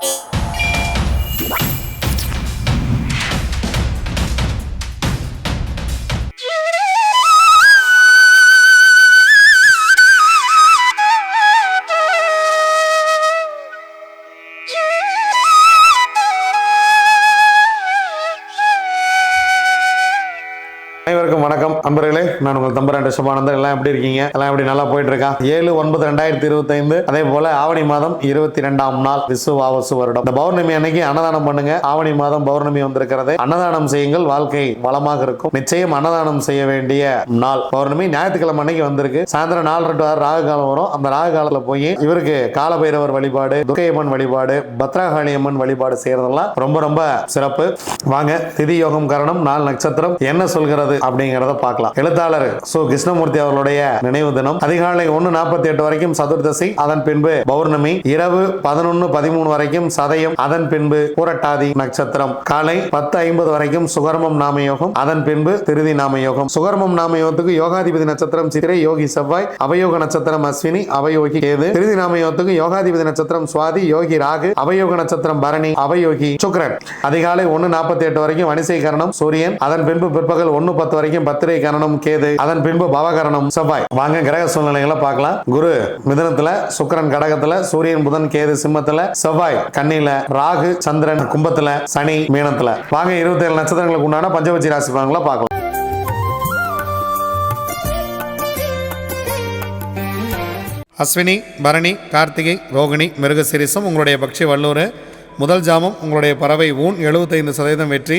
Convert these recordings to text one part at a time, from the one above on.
Thank you அனைவருக்கும் வணக்கம். அன்பர்களே நான் உங்கள் தம்பரான் சுபானந்தன். எல்லாம் எப்படி இருக்கீங்க? எல்லாம் எப்படி நல்லா போயிட்டு இருக்கா ஏழு ஒன்பது ரெண்டாயிரத்தி இருபத்தைந்து அதே போல ஆவணி மாதம் இருபத்தி ரெண்டாம் நாள் விசுவாவசு வருடம். இந்த பௌர்ணமி அன்னைக்கு அன்னதானம் பண்ணுங்க. ஆவணி மாதம் பௌர்ணமி வந்திருக்கிறது. அன்னதானம் செய்யுங்கள். வாழ்க்கை வளமாக இருக்கும். நிச்சயம் அன்னதானம் செய்ய வேண்டிய நாள். பௌர்ணமி ஞாயிற்றுக்கிழமை அன்னைக்கு வந்திருக்கு. சாயந்தரம் நாலு ரெண்டு ஆறு ராகு காலம் வரும். அந்த ராகு காலத்துல போய் இவருக்கு காலபைரவர் வழிபாடு துர்க்கையம்மன் வழிபாடு பத்ராகாளி அம்மன் வழிபாடு செய்யறதெல்லாம் ரொம்ப ரொம்ப சிறப்பு. வாங்க திதி யோகம் கரணம் நாள் நட்சத்திரம். என்ன சொல்கிறது? அப்படிங்கறத பார்க்கலாம். எழுத்தாளர் சு. கிருஷ்ணமூர்த்தி அவர்களுடைய நினைவு தினம் அதிகாலை ஒன்னு நாற்பத்தி எட்டு வரைக்கும் சதுர்தசி அதன் பின்பு பௌர்ணமி இரவு பதினொன்னு பதிமூணு வரைக்கும் சதயம் அதன் பின்பு பூரட்டாதி நட்சத்திரம் காலை பத்து ஐம்பது வரைக்கும் சுகர்மம் நாம யோகம் அதன் பின்பு திருதி நாம யோகம். சுகர்மம் நாம யோகத்துக்கு யோகாதிபதி நட்சத்திரம் சித்திரை யோகி செவ்வாய் அவயோக நட்சத்திரம் அஸ்வினி அவயோகி கேது. திருதி நாம யோகத்துக்கு யோகாதிபதி நட்சத்திரம் சுவாதி யோகி ராகு அவயோக நட்சத்திரம் பரணி அவயோகி சுக்ரன். அதிகாலை ஒன்னு நாற்பத்தி எட்டு வரைக்கும் வனிசை கரணம் சூரியன் அதன் பின்பு பிற்பகல் ஒன்னு பத்து வரைக்கும் பத்திரை கரணம் கேது அதன் பின்பு பவகரணம் செவ்வாய். வாங்க கிரக சூழ்நிலைகளை பார்க்கலாம். குரு மிதனத்துல சுக்கரன் கடகத்துல சூரியன் புதன் கேது சிம்மத்துல செவ்வாய் கண்ணில ராகு சந்திரன் கும்பத்துல சனி மீனத்துல. வாங்க இருபத்தி ஏழு நட்சத்திரங்களுக்கு உண்டான பஞ்சபட்சி ராசி பலன்களை பார்க்கலாம். அஸ்வினி பரணி கார்த்திகை ரோகிணி மிருகசிரிசம் உங்களுடைய பக்ஷி வல்லூர். முதல் ஜாமம் உங்களுடைய பறவை ஊன் எழுபத்தைந்து சதவீதம் வெற்றி.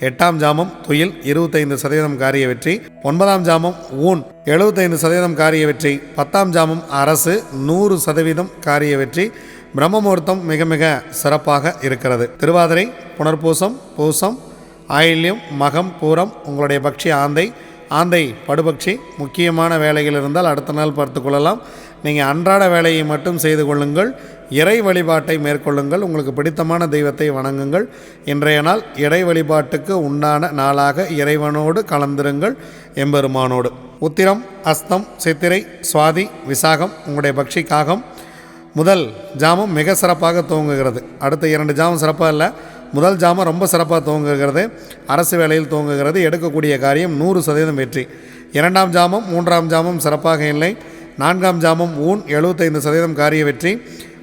எட்டாம் ஜாமம் துயில் இருபத்தைந்து சதவீதம் காரிய வெற்றி ஒன்பதாம் ஜாமம் ஊன் எழுபத்தைந்து சதவீதம் காரிய வெற்றி பத்தாம் ஜாமம் அரசு நூறு சதவீதம் காரிய வெற்றி. பிரம்மமுகூர்த்தம் மிக மிக சிறப்பாக இருக்கிறது. திருவாதிரை புனர்பூசம் பூசம் ஆயில்யம் மகம் பூரம் உங்களுடைய பக்ஷி ஆந்தை. ஆந்தை படுபக்ஷி முக்கியமான வேலைகள் இருந்தால் அடுத்த நாள் பார்த்து கொள்ளலாம். நீங்கள் அன்றாட வேலையை மட்டும் செய்து கொள்ளுங்கள். இறை வழிபாட்டை மேற்கொள்ளுங்கள் உங்களுக்கு பிடித்தமான தெய்வத்தை வணங்குங்கள். இன்றைய நாள் இறை வழிபாட்டுக்கு உண்டான நாளாக இறைவனோடு கலந்திருங்கள் எம்பெருமானோடு. உத்திரம் அஸ்தம் சித்திரை சுவாதி விசாகம் உங்களுடைய பக்ஷி காகம். முதல் ஜாமம் மிக சிறப்பாக துவங்குகிறது. அடுத்த இரண்டு ஜாமம் சிறப்பாக இல்லை முதல் ஜாமம் ரொம்ப சிறப்பாக துவங்குகிறது. அரசு வேலையில் துவங்குகிறது. எடுக்கக்கூடிய காரியம் நூறு சதவீதம் வெற்றி. இரண்டாம் ஜாமம் மூன்றாம் ஜாமம் சிறப்பாக இல்லை. நான்காம் ஜாமம் ஊன் எழுபத்தைந்து சதவீதம் காரிய வெற்றி.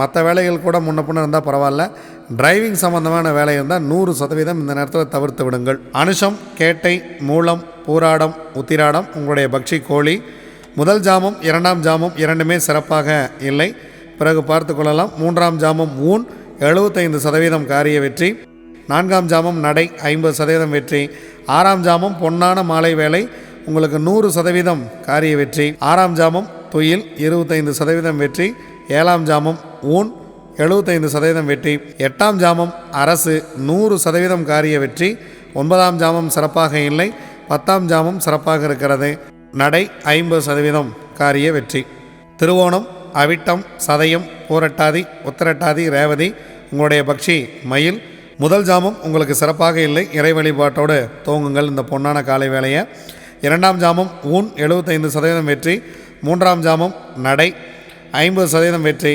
மற்ற வேலைகள் கூட முன்ன பின்ன இருந்தால் பரவாயில்ல. டிரைவிங் சம்மந்தமான வேலை இருந்தால் நூறு சதவீதம் இந்த நேரத்தில் தவிர்த்து விடுங்கள். அனுஷம் கேட்டை மூலம் பூராடம் உத்திராடம் உங்களுடைய பக்ஷி கோழி முதல் ஜாமம் இரண்டாம் ஜாமம் இரண்டுமே சிறப்பாக இல்லை. பிறகு பார்த்து கொள்ளலாம். மூன்றாம் ஜாமம் ஊன் எழுபத்தைந்து சதவீதம் காரிய வெற்றி. நான்காம் ஜாமம் நடை ஐம்பது சதவீதம் வெற்றி. ஆறாம் ஜாமம் பொன்னான மாலை வேலை உங்களுக்கு நூறு சதவீதம் காரிய வெற்றி. ஆறாம் ஜாமம் துயில் இருபத்தைந்து சதவீதம் வெற்றி. ஏழாம் ஜாமம் ஊன் எழுபத்தைந்து சதவீதம் வெற்றி எட்டாம் ஜாமம் அரசு நூறு சதவீதம் காரிய வெற்றி ஒன்பதாம் ஜாமம் சிறப்பாக இல்லை பத்தாம் ஜாமம் சிறப்பாக இருக்கிறது. நடை ஐம்பது சதவீதம் காரிய வெற்றி. திருவோணம் அவிட்டம் சதயம் பூரட்டாதி உத்தரட்டாதி ரேவதி உங்களுடைய பக்ஷி மயில். முதல் ஜாமம் உங்களுக்கு சிறப்பாக இல்லை இறை வழிபாட்டோடு துவங்குங்கள் இந்த பொன்னான காலை வேலையை இரண்டாம் ஜாமம் ஊன் எழுபத்தைந்து சதவீதம் வெற்றி மூன்றாம் ஜாமம் நடை ஐம்பது சதவீதம் வெற்றி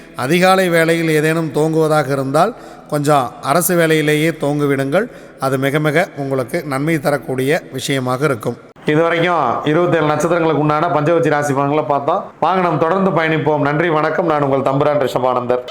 அதிகாலை வேளையில் ஏதேனும் தோங்குவதாக இருந்தால் கொஞ்சம் அரசு வேலையிலேயே தோங்குவிடுங்கள். அது மிக மிக உங்களுக்கு நன்மை தரக்கூடிய விஷயமாக இருக்கும். இது வரைக்கும் இருபத்தேழு நட்சத்திரங்களுக்கு உண்டான பஞ்சவச்சி ராசி பலன்களை பார்த்தோம். வாங்க நாம் தொடர்ந்து பயணிப்போம். நன்றி வணக்கம். நான் உங்கள் தம்புரான் ரிஷபானந்தர்.